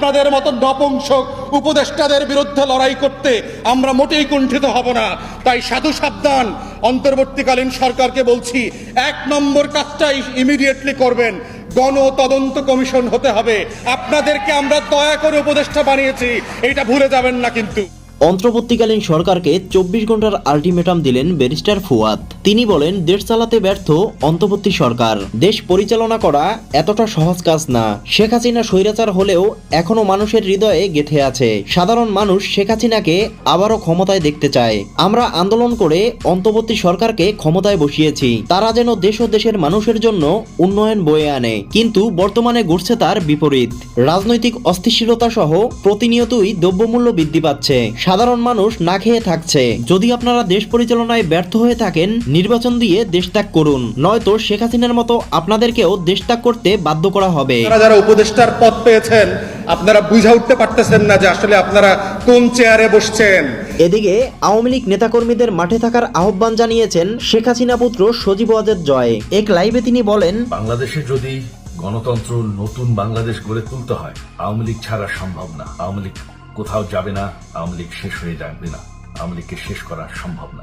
আপনাদের মতো নপুংসক উপদেষ্টাদের বিরুদ্ধে লড়াই করতে আমরা মোটেই কুণ্ঠিত হব না। তাই সাধু সাবধান। অন্তর্বর্তীকালীন সরকারকে বলছি, এক নম্বর কাজটাই ইমিডিয়েটলি করবেন। গণ তদন্ত কমিশন হতে হবে। আপনাদেরকে আমরা দয়া করে উপদেষ্টা বানিয়েছি। এটা ভুলে যাবেন না কিন্তু। অন্তর্বর্তীকালীন সরকারকে চব্বিশ ঘণ্টার আলটিমেটাম দিলেন ব্যারিস্টার ফুয়াদ। তিনি বলেন, দেশ চালাতে ব্যর্থ অন্তর্বর্তী সরকার। দেশ পরিচালনা করা এতটা সহজ কাজ না। শেখ হাসিনা স্বৈরাচার হলেও এখনও মানুষের হৃদয়ে গেথে আছে। সাধারণ মানুষ শেখ হাসিনাকে আবারও ক্ষমতায় দেখতে চায়। আমরা আন্দোলন করে অন্তর্বর্তী সরকারকে ক্ষমতায় বসিয়েছি। তারা যেন দেশ ও দেশের মানুষের জন্য উন্নয়ন বয়ে আনে। কিন্তু বর্তমানে ঘটছে তার বিপরীত। রাজনৈতিক অস্থিতিশীলতা সহ প্রতিনিয়তই দ্রব্যমূল্য বৃদ্ধি পাচ্ছে। সাধারণ মানুষ না খেয়ে থাকছে। যদি আপনারা দেশ পরিচালনায় ব্যর্থ হয়ে থাকেন নির্বাচন দিয়ে দেশ ত্যাগ করুন। নয়তো শেখ হাসিনার মতো আপনাদেরকেও দেশ ত্যাগ করতে বাধ্য করা হবে। যারা উপদেষ্টার পদ পেয়েছেন আপনারা বুঝা উঠতে পারতেছেন না যে আসলে আপনারা কোন চেয়ারে বসছেন। এদিকে আওয়ামী লীগ নেতাকর্মীদের মাঠে থাকার আহ্বান জানিয়েছেন শেখ হাসিনা পুত্র সজীব ওয়াজেদ জয়। এক লাইভে তিনি বলেন বাংলাদেশে যদি গণতন্ত্র নতুন বাংলাদেশ গড়ে তুলতে হয় আওয়ামী লীগ ছাড়া সম্ভব না। আওয়ামী লীগ কোথাও যাবে না, আওয়ামী লীগ শেষ হয়ে যাবে না। আওয়ামী লীগকে শেষ করা সম্ভব না।